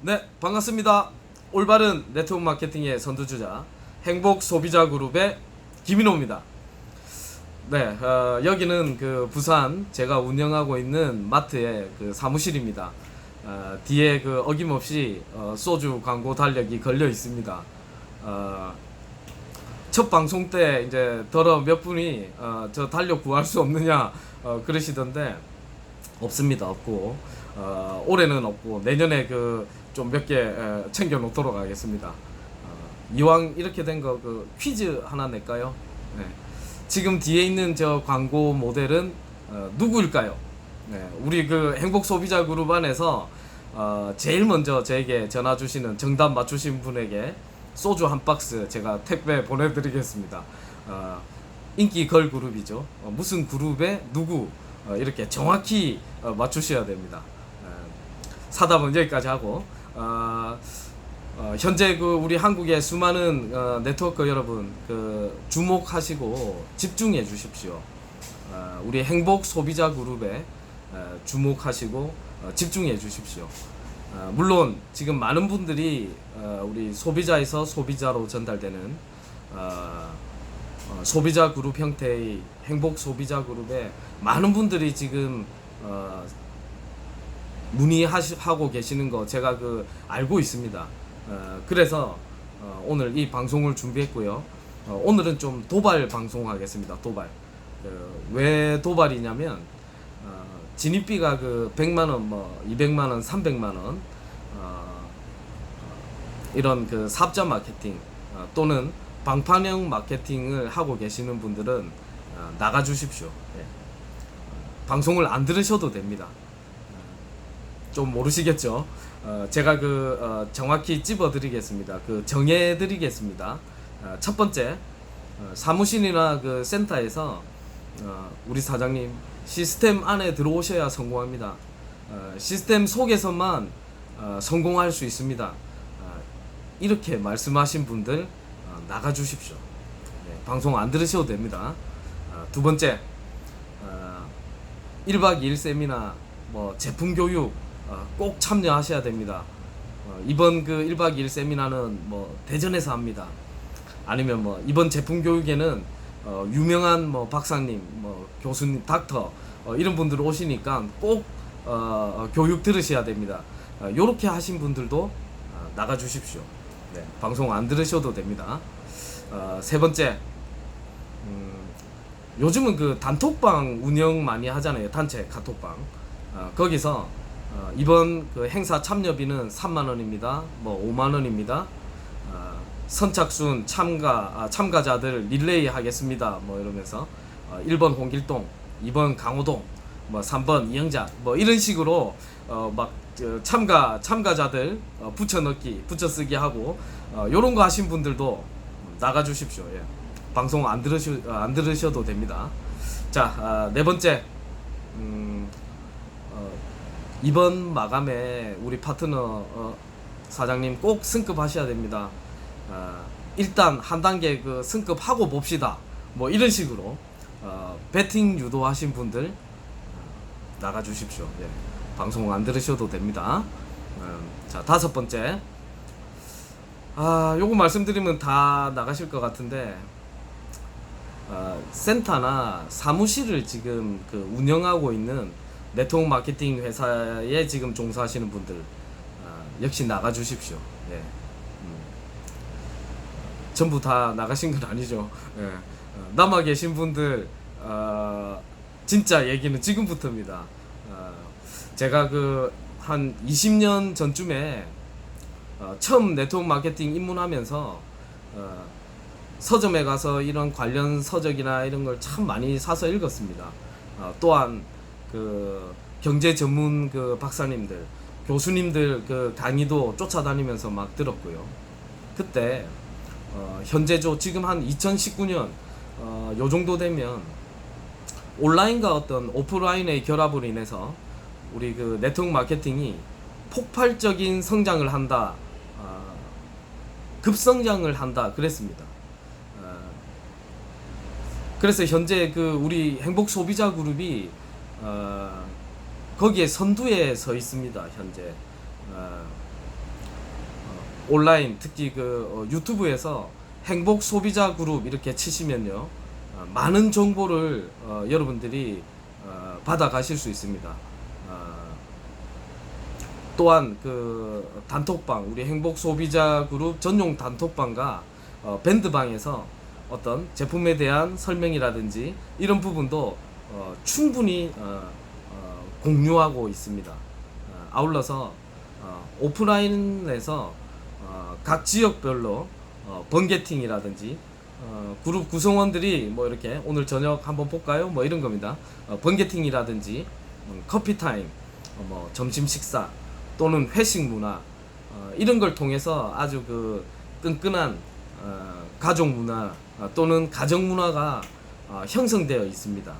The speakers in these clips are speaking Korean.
네, 반갑습니다. 올바른 네트워크 마케팅의 선두주자 행복 소비자 그룹의 김인호입니다. 네, 어, 여기는 그 부산 제가 운영하고 있는 마트의 그 사무실입니다. 어, 뒤에 그 어김없이 어, 소주 광고 달력이 걸려 있습니다. 어, 첫 방송 때 이제 더러 몇 분이 어, 저 달력 구할 수 없느냐 어, 그러시던데 없습니다 없고 어, 올해는 없고 내년에 그 좀 몇 개 챙겨 놓도록 하겠습니다. 어, 이왕 이렇게 된 거 그 퀴즈 하나 낼까요? 네. 지금 뒤에 있는 저 광고 모델은 어, 누구일까요? 네, 우리 그 행복 소비자 그룹 안에서 어, 제일 먼저 저에게 전화 주시는 정답 맞추신 분에게 소주 한 박스 제가 택배 보내드리겠습니다. 어, 인기 걸 그룹이죠. 어, 무슨 그룹에 누구 어, 이렇게 정확히 어, 맞추셔야 됩니다. 어, 사답은 여기까지 하고 어, 어, 현재 그 우리 한국의 수많은 어, 네트워크 여러분 그 주목하시고 집중해 주십시오. 어, 우리 행복 소비자 그룹에 어, 주목하시고 어, 집중해 주십시오. 어, 물론 지금 많은 분들이 어, 우리 소비자에서 소비자로 전달되는 어, 어, 소비자 그룹 형태의 행복 소비자 그룹에 많은 분들이 지금 어, 문의하고 계시는 거 제가 그 알고 있습니다. 어, 그래서 어, 오늘 이 방송을 준비했고요. 어, 오늘은 좀 도발 방송하겠습니다. 도발. 그, 왜 도발이냐면 어, 진입비가 그 100만 원, 뭐 200만 원, 300만 원 어, 어, 이런 그 사업자 마케팅 어, 또는 방판형 마케팅을 하고 계시는 분들은 어, 나가 주십시오. 예. 어, 방송을 안 들으셔도 됩니다. 좀 모르시겠죠? 어, 제가 그 어, 정확히 찝어드리겠습니다. 그 정해드리겠습니다. 어, 첫 번째 어, 사무실이나 그 센터에서 어, 우리 사장님 시스템 안에 들어오셔야 성공합니다. 어, 시스템 속에서만 어, 성공할 수 있습니다. 어, 이렇게 말씀하신 분들 어, 나가 주십시오. 네, 방송 안 들으셔도 됩니다. 어, 두 번째 어, 1박 2일 세미나 뭐 제품 교육 어, 꼭 참여하셔야 됩니다. 어, 이번 그 1박 2일 세미나는 뭐 대전에서 합니다. 아니면 뭐 이번 제품 교육에는 어, 유명한 뭐 박사님, 뭐 교수님, 닥터 어, 이런 분들 오시니까 꼭 어, 어, 교육 들으셔야 됩니다. 어, 요렇게 하신 분들도 어, 나가 주십시오. 네, 방송 안 들으셔도 됩니다. 어, 세 번째 음, 요즘은 그 단톡방 운영 많이 하잖아요. 단체 카톡방. 어, 거기서 어, 이번 그 행사 참여비는 3만 원입니다. 뭐 5만 원입니다. 어, 선착순 참가 아, 참가자들 릴레이 하겠습니다. 뭐 이러면서 어, 1번 홍길동, 2번 강호동, 뭐 3번 이영자 뭐 이런 식으로 어 막 참가 참가자들 어, 붙여넣기, 붙여쓰기 하고 어, 요런 거 하신 분들도 나가 주십시오. 예. 방송 안 들으셔 어, 안 들으셔도 됩니다. 자, 아, 네 번째 음, 어, 이번 마감에 우리 파트너 어, 사장님 꼭 승급하셔야 됩니다. 어, 일단 한 단계 그 승급하고 봅시다. 뭐 이런 식으로 어, 배팅 유도하신 분들 어, 나가 주십시오. 예. 방송 안 들으셔도 됩니다. 음, 자 다섯 번째 아 요거 말씀드리면 다 나가실 것 같은데 어, 센터나 사무실을 지금 그 운영하고 있는 네트워크 마케팅 회사에 지금 종사하시는 분들 어, 역시 나가 주십시오. 예. 음. 전부 다 나가신 건 아니죠. 예. 어, 남아 계신 분들 어, 진짜 얘기는 지금부터입니다. 어, 제가 그 한 20년 전쯤에 어, 처음 네트워크 마케팅 입문하면서 어, 서점에 가서 이런 관련 서적이나 이런 걸 참 많이 사서 읽었습니다. 어, 또한 그 경제 전문 그 박사님들, 교수님들 그 강의도 쫓아다니면서 막 들었고요. 그때 어, 현재죠 지금 한 2019년 어, 요 정도 되면 온라인과 어떤 오프라인의 결합으로 인해서 우리 그 네트워크 마케팅이 폭발적인 성장을 한다, 어, 급성장을 한다 그랬습니다. 어, 그래서 현재 그 우리 행복 소비자 그룹이 어, 거기에 선두에 서 있습니다. 현재 어, 온라인 특히 그 어, 유튜브에서 행복 소비자 그룹 이렇게 치시면요 어, 많은 정보를 어, 여러분들이 어, 받아 가실 수 있습니다. 어, 또한 그 단톡방 우리 행복 소비자 그룹 전용 단톡방과 어, 밴드방에서 어떤 제품에 대한 설명이라든지 이런 부분도 어, 충분히 어, 어, 공유하고 있습니다. 어, 아울러서 어, 오프라인에서 어, 각 지역별로 어, 번개팅이라든지 어, 그룹 구성원들이 뭐 이렇게 오늘 저녁 한번 볼까요? 뭐 이런 겁니다. 어, 번개팅이라든지 음, 커피 타임, 어, 뭐 점심 식사 또는 회식 문화 어, 이런 걸 통해서 아주 그 끈끈한 어, 가족 문화 어, 또는 가정 문화가 어, 형성되어 있습니다.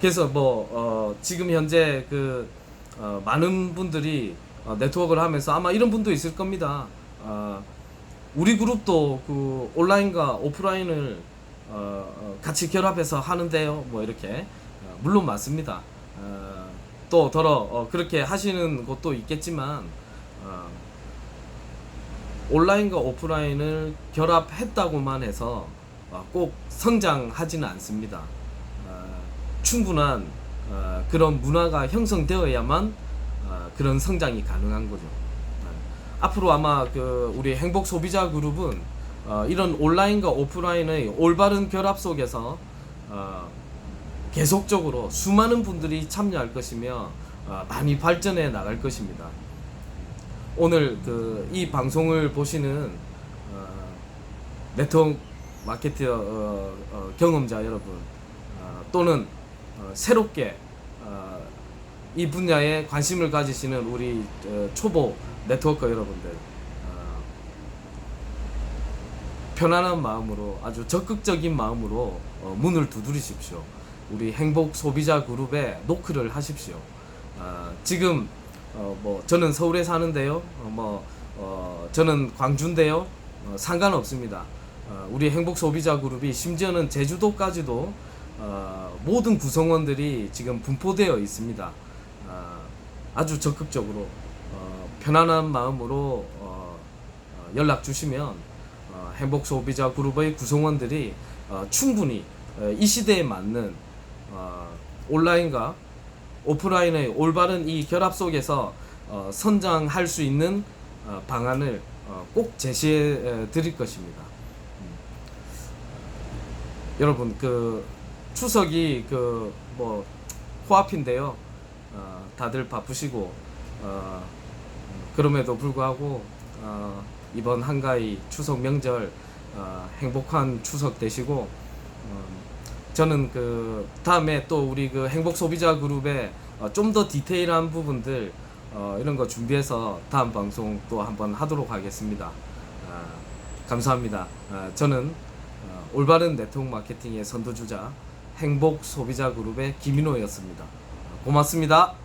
그래서 뭐 어, 지금 현재 그 어, 많은 분들이 어, 네트워크를 하면서 아마 이런 분도 있을 겁니다. 어, 우리 그룹도 그 온라인과 오프라인을 어, 어, 같이 결합해서 하는데요. 뭐 이렇게 어, 물론 맞습니다. 어, 또 더러 어, 그렇게 하시는 곳도 있겠지만 어, 온라인과 오프라인을 결합했다고만 해서 어, 꼭 성장하지는 않습니다. 어, 충분한 어, 그런 문화가 형성되어야만 어, 그런 성장이 가능한 거죠. 어, 앞으로 아마 그 우리 행복 소비자 그룹은 어, 이런 온라인과 오프라인의 올바른 결합 속에서 어, 계속적으로 수많은 분들이 참여할 것이며 어, 많이 발전해 나갈 것입니다. 오늘 그 이 방송을 보시는 어, 네트워크 마케터 어, 어, 경험자 여러분 어, 또는 어, 새롭게 어, 이 분야에 관심을 가지시는 우리 어, 초보 네트워커 여러분들 어, 편안한 마음으로 아주 적극적인 마음으로 어, 문을 두드리십시오. 우리 행복 소비자 그룹에 노크를 하십시오. 어, 지금 어, 뭐 저는 서울에 사는데요. 어, 뭐 어, 저는 광주인데요. 어, 상관없습니다. 어, 우리 행복 소비자 그룹이 심지어는 제주도까지도 어, 모든 구성원들이 지금 분포되어 있습니다. 어, 아주 적극적으로 어, 편안한 마음으로 어, 어, 연락 주시면 어, 행복 소비자 그룹의 구성원들이 어, 충분히 어, 이 시대에 맞는 어, 온라인과 오프라인의 올바른 이 결합 속에서 어, 선장할 수 있는 어, 방안을 어, 꼭 제시해 에, 드릴 것입니다. 음. 여러분 그 추석이 그 뭐 코앞인데요. 어, 다들 바쁘시고 어, 그럼에도 불구하고 어, 이번 한가위 추석 명절 어, 행복한 추석 되시고 어, 저는 그 다음에 또 우리 그 행복 소비자 그룹에 어, 좀 더 디테일한 부분들 어, 이런 거 준비해서 다음 방송 또 한번 하도록 하겠습니다. 아, 감사합니다. 아, 저는 어, 올바른 네트워크 마케팅의 선두주자 행복 소비자 그룹의 김인호였습니다. 고맙습니다.